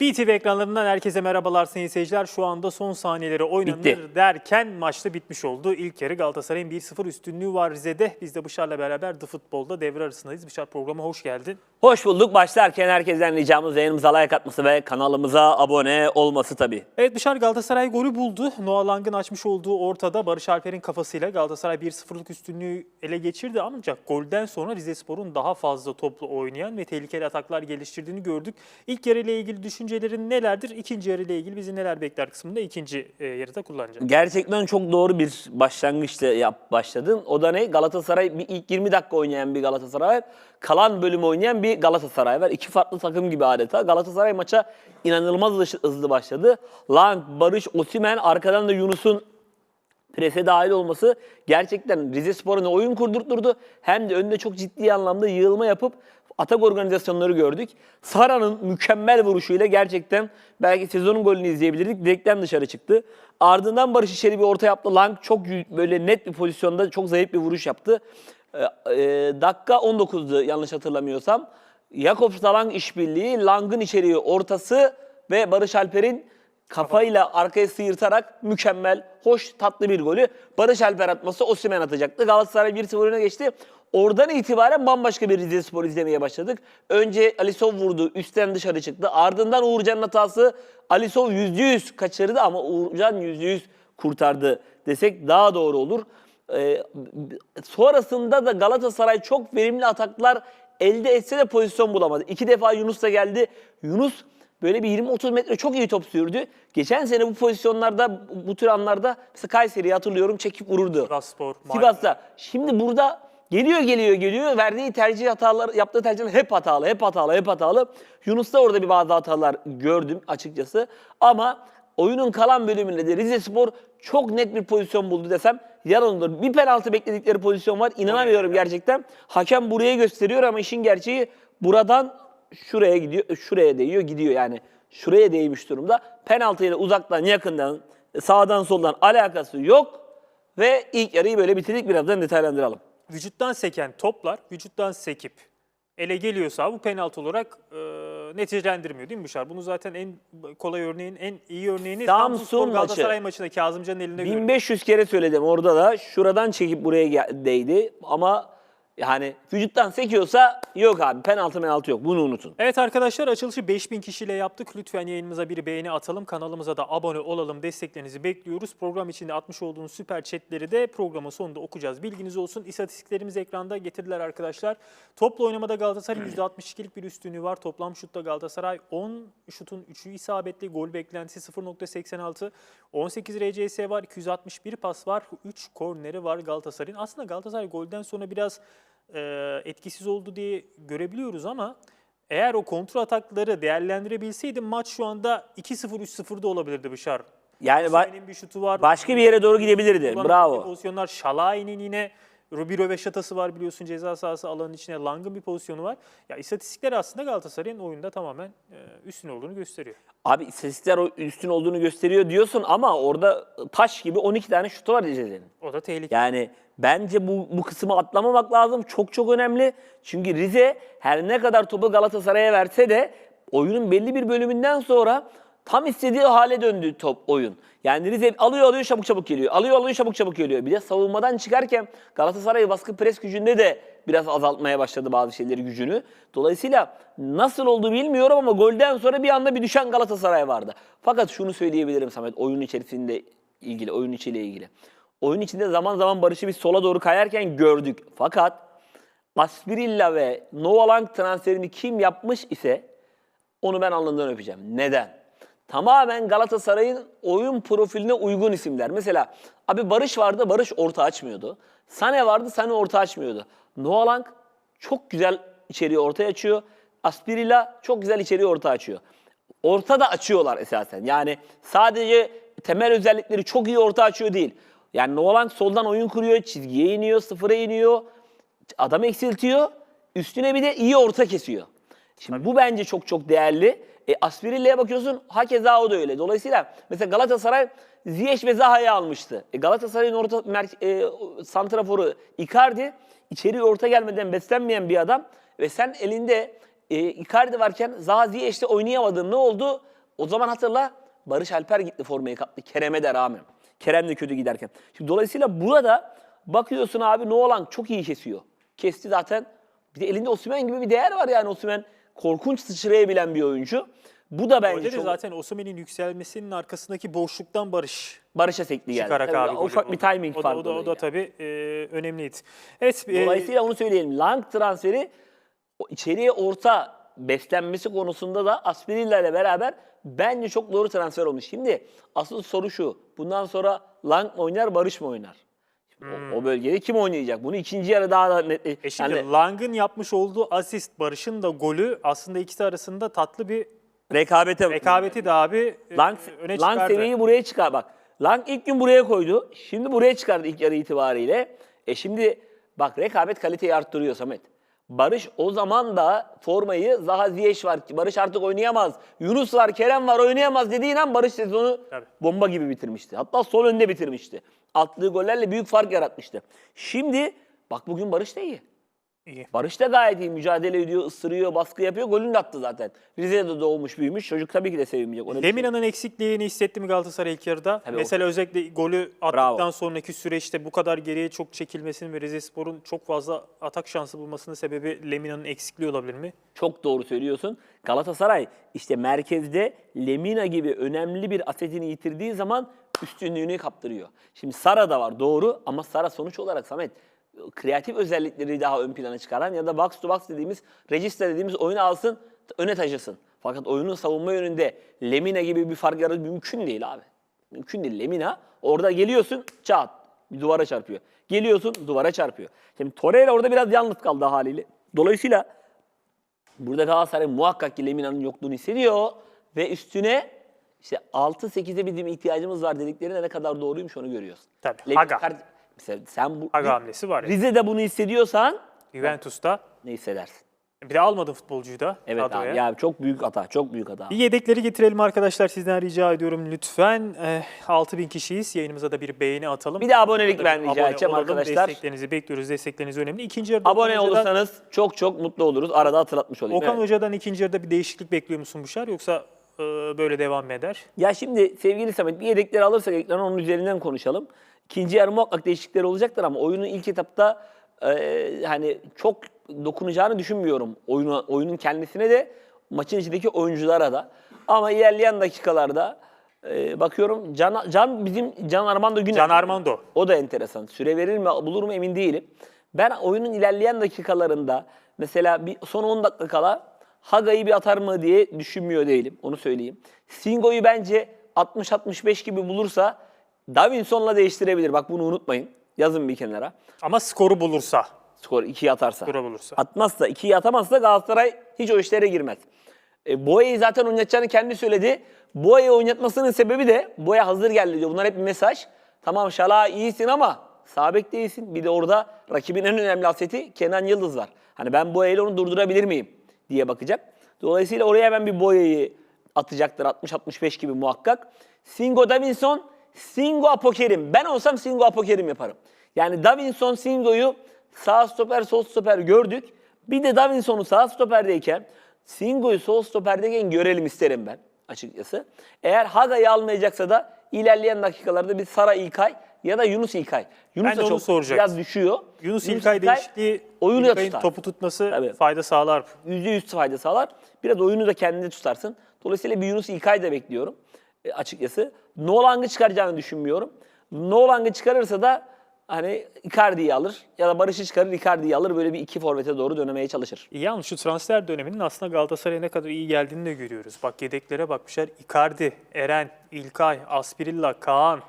BTV ekranlarından herkese merhabalar sayın seyirciler. Şu anda son saniyeleri oynanır Bitti. derken maçta bitmiş oldu. İlk yarı Galatasaray'ın 1-0 üstünlüğü var Rize'de. Biz de Bışar'la beraber The Futbol'da devre arasındayız. Bışar programa hoş geldin. Hoş bulduk. Başlarken herkesten ricamız yayınımıza like atması ve kanalımıza abone olması tabii. Evet Bışar Galatasaray golü buldu. Noah Lang'ın açmış olduğu ortada Barış Alper'in kafasıyla Galatasaray 1-0'lık üstünlüğü ele geçirdi. Ancak golden sonra Rizespor'un daha fazla toplu oynayan ve tehlikeli ataklar geliştirdiğini gördük. İlk yarı ile ilgili düşüncelerin nelerdir? İkinci yarı ile ilgili bizi neler bekler kısmında ikinci e, yarıda kullanacağız. Gerçekten çok doğru bir başlangıçta yap başladın. O da ne? Galatasaray bir ilk 20 dakika oynayan bir Galatasaray. Kalan bölümü oynayan bir Galatasaray var. İki farklı takım gibi adeta. Galatasaray maça inanılmaz hızlı- başladı. Lang, Barış, Osimen arkadan da Yunus'un prese dahil olması gerçekten Rize Spor'a ne oyun kurdurturdu hem de önünde çok ciddi anlamda yığılma yapıp atak organizasyonları gördük. Sara'nın mükemmel vuruşuyla gerçekten belki sezonun golünü izleyebilirdik. Direkten dışarı çıktı. Ardından Barış içeri bir orta yaptı. Lang çok böyle net bir pozisyonda çok zayıf bir vuruş yaptı. Ee, e, dakika 19'du yanlış hatırlamıyorsam. Jakobs Lang işbirliği, Lang'ın içeriği ortası ve Barış Alper'in kafayla arkaya sıyırtarak mükemmel, hoş, tatlı bir golü Barış Alper atması Osimhen atacaktı. Galatasaray 1-0 öne geçti. Oradan itibaren bambaşka bir Rizespor izlemeye başladık. Önce Alisov vurdu, üstten dışarı çıktı. Ardından Uğurcan'ın hatası Alisov %100 kaçırdı ama Uğurcan %100 kurtardı desek daha doğru olur. Ee, sonrasında da Galatasaray çok verimli ataklar elde etse de pozisyon bulamadı. İki defa Yunus da geldi. Yunus böyle bir 20-30 metre çok iyi top sürdü. Geçen sene bu pozisyonlarda, bu tür anlarda mesela Kayseri'yi hatırlıyorum çekip vururdu. Sivasspor, Sivas'ta. Şimdi burada geliyor geliyor geliyor. Verdiği tercih hatalar, yaptığı tercihler hep hatalı, hep hatalı, hep hatalı. Yunus'ta orada bir bazı hatalar gördüm açıkçası. Ama oyunun kalan bölümünde de Rize Spor çok net bir pozisyon buldu desem yalandır. Bir penaltı bekledikleri pozisyon var. İnanamıyorum gerçekten. Hakem buraya gösteriyor ama işin gerçeği buradan şuraya gidiyor, şuraya değiyor, gidiyor yani. Şuraya değmiş durumda. Penaltıyla uzaktan, yakından, sağdan soldan alakası yok. Ve ilk yarıyı böyle bitirdik. Birazdan detaylandıralım. vücuttan seken toplar vücuttan sekip ele geliyorsa bu penaltı olarak e, neticelendirmiyor değil mi Büşar? Bunu zaten en kolay örneğin, en iyi örneğini Samsun Samsunspor maçı. Galatasaray maçında Kazımcan'ın elinde gördük. 1500 kere söyledim orada da. Şuradan çekip buraya değdi. Ama yani vücuttan sekiyorsa yok abi. Penaltı penaltı yok. Bunu unutun. Evet arkadaşlar açılışı 5000 kişiyle yaptık. Lütfen yayınımıza bir beğeni atalım. Kanalımıza da abone olalım. Desteklerinizi bekliyoruz. Program içinde atmış olduğunuz süper chatleri de programın sonunda okuyacağız. Bilginiz olsun. İstatistiklerimiz ekranda getirdiler arkadaşlar. Toplu oynamada Galatasaray'ın %62'lik bir üstünlüğü var. Toplam şutta Galatasaray 10 şutun 3'ü isabetli. Gol beklentisi 0.86. 18 RCS var. 261 pas var. 3 korneri var Galatasaray'ın. Aslında Galatasaray golden sonra biraz etkisiz oldu diye görebiliyoruz ama eğer o kontrol atakları değerlendirebilseydi maç şu anda 2-0 3-0'da olabilirdi Bışar. Yani ba- bir şutu var. başka bir yere doğru gidebilirdi. Bravo. Pozisyonlar Şalay'ın yine Rubiro ve şatası var biliyorsun ceza sahası alanın içine Lang'ın bir pozisyonu var. Ya istatistikler aslında Galatasaray'ın oyunda tamamen e, üstün olduğunu gösteriyor. Abi istatistikler o üstün olduğunu gösteriyor diyorsun ama orada taş gibi 12 tane şutu var Rize'nin. O da tehlike. Yani bence bu, bu kısmı atlamamak lazım. Çok çok önemli. Çünkü Rize her ne kadar topu Galatasaray'a verse de oyunun belli bir bölümünden sonra tam istediği hale döndü top oyun. Yani Rize alıyor alıyor çabuk çabuk geliyor. Alıyor alıyor çabuk çabuk geliyor. Bir de savunmadan çıkarken Galatasaray baskı pres gücünde de biraz azaltmaya başladı bazı şeyleri gücünü. Dolayısıyla nasıl oldu bilmiyorum ama golden sonra bir anda bir düşen Galatasaray vardı. Fakat şunu söyleyebilirim Samet oyun içerisinde ilgili, oyun içiyle ilgili. Oyun içinde zaman zaman Barış'ı biz sola doğru kayarken gördük. Fakat Aspirilla ve Novalang transferini kim yapmış ise onu ben alnından öpeceğim. Neden? Tamamen Galatasaray'ın oyun profiline uygun isimler. Mesela abi Barış vardı, Barış orta açmıyordu. Sane vardı, Sane orta açmıyordu. Novalang çok güzel içeriği ortaya açıyor. Aspirilla çok güzel içeriği orta açıyor. Orta da açıyorlar esasen. Yani sadece temel özellikleri çok iyi orta açıyor değil. Yani Novalang soldan oyun kuruyor, çizgiye iniyor, sıfıra iniyor, adam eksiltiyor. Üstüne bir de iyi orta kesiyor. Şimdi bu bence çok çok değerli. E, Aspirilla'ya bakıyorsun hakeza o da öyle. Dolayısıyla mesela Galatasaray Ziyech ve Zaha'yı almıştı. E, Galatasaray'ın orta merke- e, santraforu Icardi içeri orta gelmeden beslenmeyen bir adam ve sen elinde e, Icardi varken Zaha Ziyech'te oynayamadın. Ne oldu? O zaman hatırla Barış Alper gitti formayı kaptı Kerem'e de rağmen. Kerem de kötü giderken. Şimdi dolayısıyla burada bakıyorsun abi ne olan çok iyi kesiyor. Kesti zaten. Bir de elinde Osimhen gibi bir değer var yani Osimhen korkunç sıçrayabilen bir oyuncu. Bu da bence Orada da çok zaten Osimhen'in yükselmesinin arkasındaki boşluktan Barış Barış'a sekli geldi. çıkarak Tabii abi. golü ufak bir timing o da, farkı. o da, o da tabii e, önemliydi. Evet. e, Dolayısıyla onu söyleyelim. Lang transferi o içeriye orta beslenmesi konusunda da Aspirilla ile beraber bence çok doğru transfer olmuş. Şimdi asıl soru şu. Bundan sonra Lang mı oynar, Barış mı oynar? Şimdi o- O, bölgede kim oynayacak? Bunu ikinci yarı daha da net. Hmm. E şimdi yani Lang'ın yapmış olduğu asist, Barış'ın da golü aslında ikisi arasında tatlı bir rekabete rekabeti de abi e, Lang, öne Lang çıkardı. seviyeyi buraya çıkar. Bak Lang ilk gün buraya koydu. Şimdi buraya çıkardı ilk yarı itibariyle. E şimdi bak rekabet kaliteyi arttırıyor Samet. Barış o zaman da formayı Zaha Ziyech var. Barış artık oynayamaz. Yunus var, Kerem var oynayamaz dediğin an Barış sezonu Tabii. bomba gibi bitirmişti. Hatta sol önde bitirmişti. Attığı gollerle büyük fark yaratmıştı. Şimdi bak bugün Barış da iyi. İyi. Barış da gayet iyi. Mücadele ediyor, ısırıyor, baskı yapıyor. Golünü de attı zaten. Rize'de doğmuş, büyümüş. Çocuk tabii ki de sevinmeyecek. Ona şey- Lemina'nın eksikliğini hissetti mi Galatasaray ilk yarıda? Tabii o- Mesela özellikle golü attıktan Bravo. sonraki süreçte bu kadar geriye çok çekilmesinin ve Rizespor'un çok fazla atak şansı bulmasının sebebi Lemina'nın eksikliği olabilir mi? Çok doğru söylüyorsun. Galatasaray işte merkezde Lemina gibi önemli bir asetini yitirdiği zaman üstünlüğünü kaptırıyor. Şimdi Sara da var doğru ama Sara sonuç olarak Samet kreatif özellikleri daha ön plana çıkaran ya da box to box dediğimiz register dediğimiz oyunu alsın öne taşısın. Fakat oyunun savunma yönünde Lemina gibi bir fark yaratmak mümkün değil abi. Mümkün değil. Lemina orada geliyorsun çat bir duvara çarpıyor. Geliyorsun duvara çarpıyor. Şimdi Torreira orada biraz yalnız kaldı haliyle. Dolayısıyla Burada Galatasaray muhakkak ki Lemina'nın yokluğunu hissediyor ve üstüne işte 6-8'e bizim ihtiyacımız var dediklerine ne kadar doğruymuş onu görüyorsun. Tabii, Lemina Haga. kar- Mesela sen bu Haga hamlesi var ya. Rize'de bunu hissediyorsan Juventus'ta ne hissedersin? bir de almadın futbolcuyu da Evet kadroya. abi ya çok büyük hata, çok büyük hata. Bir yedekleri getirelim arkadaşlar sizden rica ediyorum lütfen. Eh, 6000 kişiyiz. Yayınımıza da bir beğeni atalım. Bir de abonelik Burada ben bir rica abone edeceğim olalım. arkadaşlar. Desteklerinizi bekliyoruz. Destekleriniz önemli. İkinci yarıda Abone Okan Hoca'dan- olursanız çok çok mutlu oluruz. Arada hatırlatmış olayım. Okan Evet. Hoca'dan ikinci yarıda bir değişiklik bekliyor musun Buşar yoksa e, böyle devam eder? Ya şimdi sevgili Samet bir yedekleri alırsak ekrana onun üzerinden konuşalım. İkinci yarı muhakkak değişiklikler olacaktır ama oyunun ilk etapta e, hani çok dokunacağını düşünmüyorum. Oyunu, oyunun kendisine de maçın içindeki oyunculara da. Ama ilerleyen dakikalarda e, bakıyorum Can, Can bizim Can Armando Güner. Can Armando. O da enteresan. Süre verir mi bulur mu emin değilim. Ben oyunun ilerleyen dakikalarında mesela bir son 10 dakika kala Haga'yı bir atar mı diye düşünmüyor değilim. Onu söyleyeyim. Singo'yu bence 60-65 gibi bulursa Davinson'la değiştirebilir. Bak bunu unutmayın. Yazın bir kenara. Ama skoru bulursa. Skor 2'yi atarsa. Skoru bulursa. Atmazsa, 2'yi atamazsa Galatasaray hiç o işlere girmez. E, Boya'yı zaten oynatacağını kendi söyledi. Boya'yı oynatmasının sebebi de Boya hazır geldi diyor. Bunlar hep bir mesaj. Tamam Şala iyisin ama sağ bek değilsin. Bir de orada rakibin en önemli aseti Kenan Yıldız var. Hani ben Boya ile onu durdurabilir miyim diye bakacak. Dolayısıyla oraya hemen bir Boya'yı atacaktır 60-65 gibi muhakkak. Singo Davinson, Singo Apokerim. Ben olsam Singo Apokerim yaparım. Yani Davinson Singo'yu sağ stoper sol stoper gördük. Bir de Davinson'u sağ stoperdeyken Singo'yu sol stoperdeyken görelim isterim ben açıkçası. Eğer Haga'yı almayacaksa da ilerleyen dakikalarda bir Sara İlkay ya da Yunus İlkay. Yunus Ben de onu çok soracaktım. biraz düşüyor. Yunus İlkay değişikliği oyunu da tutar. topu tutması Tabii. fayda sağlar. %100 fayda sağlar. Biraz oyunu da kendinde tutarsın. Dolayısıyla bir Yunus İlkay da bekliyorum e, açıkçası. Noelang'ı çıkaracağını düşünmüyorum. Noelang'ı çıkarırsa da hani Icardi'yi alır ya da Barış'ı çıkarır Icardi'yi alır böyle bir iki forvete doğru dönemeye çalışır. Yalnız şu transfer döneminin aslında Galatasaray'a ne kadar iyi geldiğini de görüyoruz. Bak yedeklere bakmışlar. Icardi, Eren, İlkay, Aspirilla, Kaan,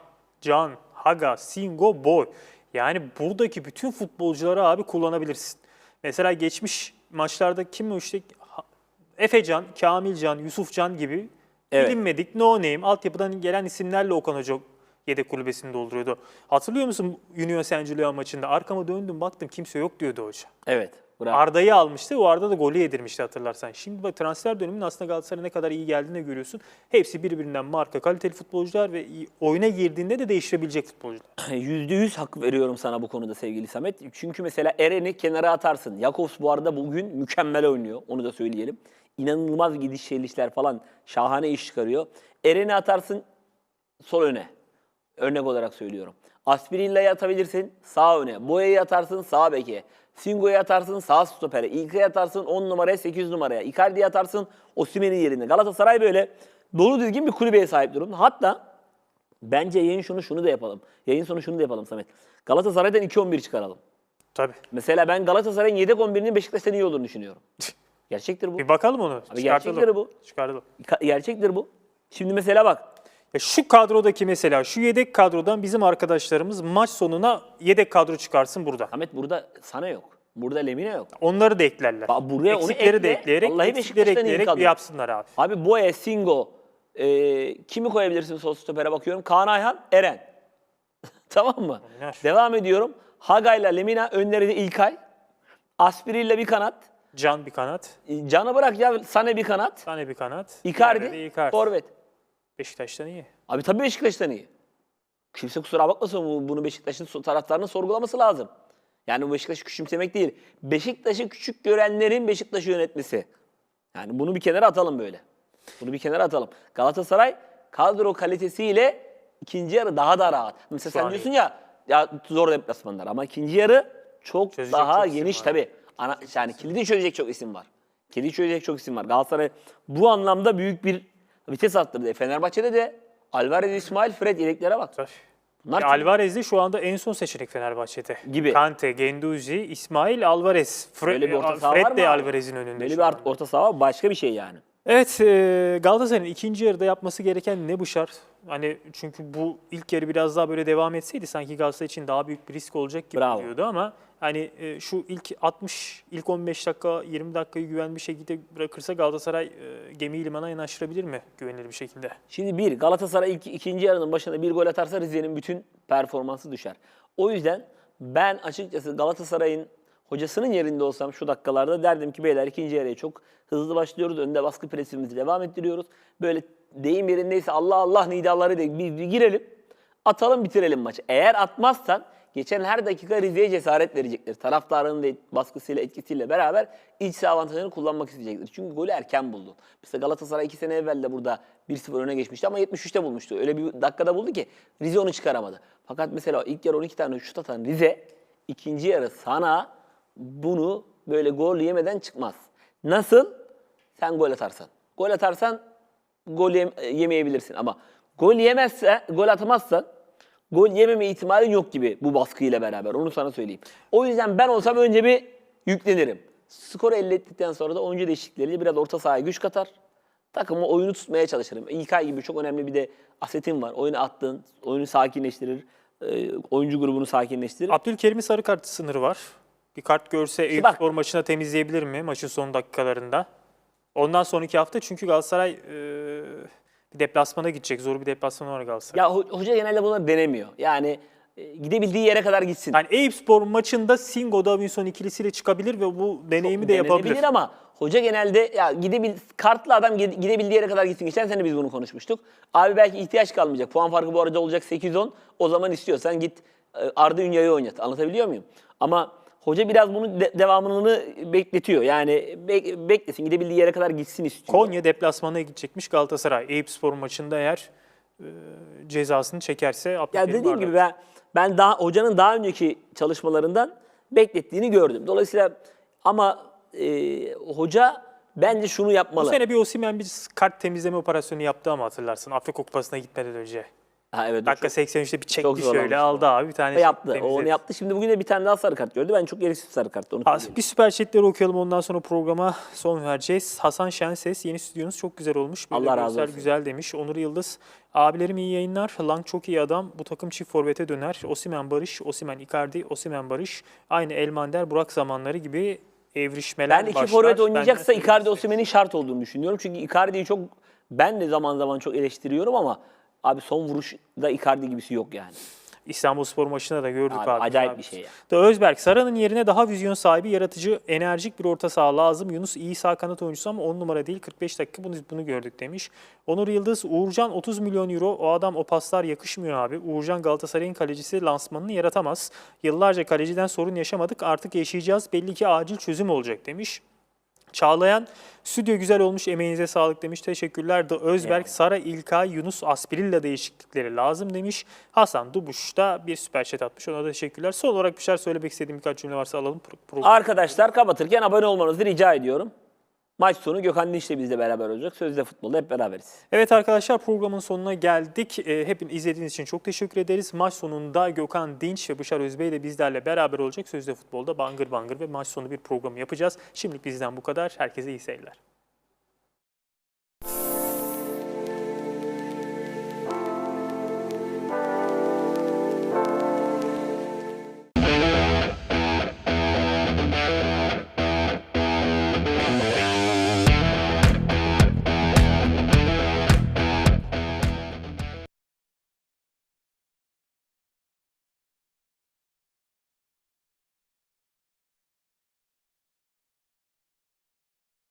Can, Haga, Singo, Boy. Yani buradaki bütün futbolcuları abi kullanabilirsin. Mesela geçmiş maçlarda kim işte Efecan, Kamilcan, Yusufcan gibi Evet. bilinmedik no name altyapıdan gelen isimlerle Okan Hoca yedek kulübesini dolduruyordu. Hatırlıyor musun Union Saint maçında? Arkama döndüm baktım kimse yok diyordu hoca. Evet. Bravo. Arda'yı almıştı. O Arda da golü yedirmişti hatırlarsan. Şimdi bak transfer döneminin aslında Galatasaray'a ne kadar iyi geldiğini görüyorsun. Hepsi birbirinden marka, kaliteli futbolcular ve oyuna girdiğinde de değiştirebilecek futbolcular. Yüzde yüz hak veriyorum sana bu konuda sevgili Samet. Çünkü mesela Eren'i kenara atarsın. Jakobs bu arada bugün mükemmel oynuyor. Onu da söyleyelim. İnanılmaz gidiş gelişler falan şahane iş çıkarıyor. Eren'i atarsın sol öne. Örnek olarak söylüyorum. Aspirilla'yı atabilirsin sağ öne. Boya'yı atarsın sağ beke. Singo'yu atarsın sağ stopere. İlkay'ı atarsın 10 numaraya 8 numaraya. Icardi'yi atarsın Osimhen'in yerine. Galatasaray böyle dolu dizgin bir kulübeye sahip durumda. Hatta Bence yayın şunu şunu da yapalım. Yayın sonu şunu da yapalım Samet. Galatasaray'dan 2-11 çıkaralım. Tabii. Mesela ben Galatasaray'ın yedek 11'inin Beşiktaş'tan iyi olduğunu düşünüyorum. Gerçektir bu. Bir bakalım onu. Abi Çıkartalım. gerçekleri bu. Çıkartalım. Ka- Gerçektir bu. Şimdi mesela bak. Ya şu kadrodaki mesela şu yedek kadrodan bizim arkadaşlarımız maç sonuna yedek kadro çıkarsın burada. Samet burada sana yok. Burada Lemine yok. Onları da eklerler. Bak buraya onu Eksikleri de ekle. ekleyerek, Vallahi eksikleri ekleyerek yapsınlar abi. Abi Boye, Singo, e, kimi koyabilirsin sol stopere bakıyorum. Kaan Ayhan, Eren. tamam mı? Oynar. Devam ediyorum. Hagay'la Lemina, önleri de İlkay. Aspiri'yle bir kanat. Can bir kanat, E, Canı bırak ya Sane bir kanat. Sane bir kanat. Icardi, de Icardi. forvet. Beşiktaş'tan iyi. Abi tabii Beşiktaş'tan iyi. Kimse kusura bakmasın bu- bunu Beşiktaş'ın taraftarının sorgulaması lazım. Yani bu Beşiktaş'ı küçümsemek değil. Beşiktaş'ı küçük görenlerin Beşiktaş'ı yönetmesi. Yani bunu bir kenara atalım böyle. Bunu bir kenara atalım. Galatasaray kadro kalitesiyle ikinci yarı daha da rahat. Mesela Şu sen diyorsun ya ya zor deplasmanlar ama ikinci yarı çok Çözecek daha çok geniş var. tabii. Ana, yani kilidi çözecek çok isim var. Kilidi çözecek çok isim var. Galatasaray bu anlamda büyük bir vites attırdı. Fenerbahçe'de de Alvarez, İsmail, Fred yedeklere bak. Tabii. Bunlar Alvarez de şu anda en son seçenek Fenerbahçe'de. Gibi. Kante, Genduzi, İsmail, Alvarez. Fre- Böyle bir orta saha Fred var mı de? Alvarez'in önünde. Böyle bir orta saha var, başka bir şey yani. Evet, e, Galatasaray'ın ikinci yarıda yapması gereken ne bu şart? Hani çünkü bu ilk yarı biraz daha böyle devam etseydi sanki Galatasaray için daha büyük bir risk olacak gibi Bravo. duruyordu ama hani e, şu ilk 60, ilk 15 dakika, 20 dakikayı güvenli bir şekilde bırakırsa Galatasaray e, gemiyi limana yanaştırabilir mi güvenilir bir şekilde? Şimdi bir, Galatasaray ilk, ikinci yarının başında bir gol atarsa Rize'nin bütün performansı düşer. O yüzden ben açıkçası Galatasaray'ın hocasının yerinde olsam şu dakikalarda derdim ki beyler ikinci yarıya çok hızlı başlıyoruz. Önde baskı presimizi devam ettiriyoruz. Böyle deyim yerindeyse Allah Allah nidaları diye bir, bir girelim. Atalım bitirelim maçı. Eğer atmazsan geçen her dakika Rize'ye cesaret verecektir. Taraftarının da baskısıyla etkisiyle beraber iç saha avantajını kullanmak isteyecektir. Çünkü golü erken buldun. Mesela Galatasaray 2 sene evvel de burada 1-0 öne geçmişti ama 73'te bulmuştu. Öyle bir dakikada buldu ki Rize onu çıkaramadı. Fakat mesela ilk yarı 12 tane şut atan Rize ikinci yarı sana bunu böyle gol yemeden çıkmaz. Nasıl? Sen gol atarsan. Gol atarsan gol yem- yemeyebilirsin ama gol yemezse, gol atamazsan gol yememe ihtimalin yok gibi bu baskıyla beraber. Onu sana söyleyeyim. O yüzden ben olsam önce bir yüklenirim. Skoru elde ettikten sonra da oyuncu değişiklikleriyle biraz orta sahaya güç katar. Takımı oyunu tutmaya çalışırım. İlkay gibi çok önemli bir de asetin var. Oyunu attın, oyunu sakinleştirir. e, oyuncu grubunu sakinleştirir. Abdülkerim'in sarı kart sınırı var. Bir kart görse Eyüp bak- Spor maçına temizleyebilir mi maçın son dakikalarında? Ondan sonraki hafta çünkü Galatasaray e, bir deplasmana gidecek. Zor bir deplasman var Galatasaray. Ya ho- hoca genelde bunları denemiyor. Yani e, gidebildiği yere kadar gitsin. Yani Eyüp Spor maçında Singo Davinson ikilisiyle çıkabilir ve bu deneyimi de yapabilir. Ama hoca genelde ya gidebil kartlı adam gide- gidebildiği yere kadar gitsin. Geçen sene biz bunu konuşmuştuk. Abi belki ihtiyaç kalmayacak. Puan farkı bu arada olacak 8-10. O zaman istiyorsan git e, Arda Ünya'yı oynat. Anlatabiliyor muyum? Ama hoca biraz bunu de- devamını bekletiyor. Yani bek- beklesin. Gidebildiği yere kadar gitsin istiyor. Konya deplasmana gidecekmiş Galatasaray. Eyüp Spor maçında eğer e, cezasını çekerse Ya Abdülkerim dediğim Arda. gibi ben ben daha hocanın daha önceki çalışmalarından beklettiğini gördüm. Dolayısıyla ama e, hoca bence şunu Bu yapmalı. sene bir Osimhen bir kart temizleme operasyonu yaptı ama hatırlarsın Afrika Kupası'na gitmeden önce. Ha, evet, Dakika çok- 83'te bir çekti şöyle aldı abi bir tane O yaptı. O onu yaptı. Şimdi bugün de bir tane daha sarı kart gördü. Ben çok gereksiz sarı kart. Onu söyleyeyim. Bir süper chatleri okuyalım ondan sonra programa son vereceğiz. Hasan Şenses yeni stüdyonuz çok güzel olmuş. Böyle Allah razı olsun. güzel demiş. Onur Yıldız abilerim iyi yayınlar. Lang çok iyi adam. Bu takım çift forvete döner. Osimen Barış, Osimen Icardi, Osimen Barış. Aynı Elmander Burak zamanları gibi evrişmeler Ben iki başlar. forvet oynayacaksa Icardi. Osimhen'in şart olduğunu düşünüyorum. Çünkü Icardi'yi çok ben de zaman zaman çok eleştiriyorum ama abi son vuruşta Icardi gibisi yok yani. İstanbulspor maçında da gördük Abi, abi. acayip abi. bir şey ya. Da Özberk, Sara'nın yerine daha vizyon sahibi, yaratıcı, enerjik bir orta saha lazım. Yunus iyi sağ kanat oyuncusu ama 10 numara değil 45 dakika bunu, bunu gördük demiş. Onur Yıldız, Uğurcan 30 milyon euro. O adam o paslar yakışmıyor abi. Uğurcan Galatasaray'ın kalecisi lansmanını yaratamaz. Yıllarca kaleciden sorun yaşamadık artık yaşayacağız. Belli ki acil çözüm olacak demiş. Çağlayan, stüdyo güzel olmuş emeğinize sağlık demiş. Teşekkürler. Da Özberk, Sara İlkay, Yunus Aspirilla değişiklikleri lazım demiş. Hasan Dubuş da bir süper chat atmış. Ona da teşekkürler. Son olarak bir şeyler söylemek istediğim birkaç cümle varsa alalım. Pro- Arkadaşlar kapatırken abone olmanızı rica ediyorum. Maç sonu Gökhan Dinç de bizle beraber olacak. Sözde futbolda hep beraberiz. Evet arkadaşlar programın sonuna geldik. E, hepiniz izlediğiniz için çok teşekkür ederiz. Maç sonunda Gökhan Dinç ve Bışar Özbey de bizlerle beraber olacak. Sözde futbolda bangır bangır ve maç sonu bir programı yapacağız. Şimdilik bizden bu kadar. Herkese iyi seyirler.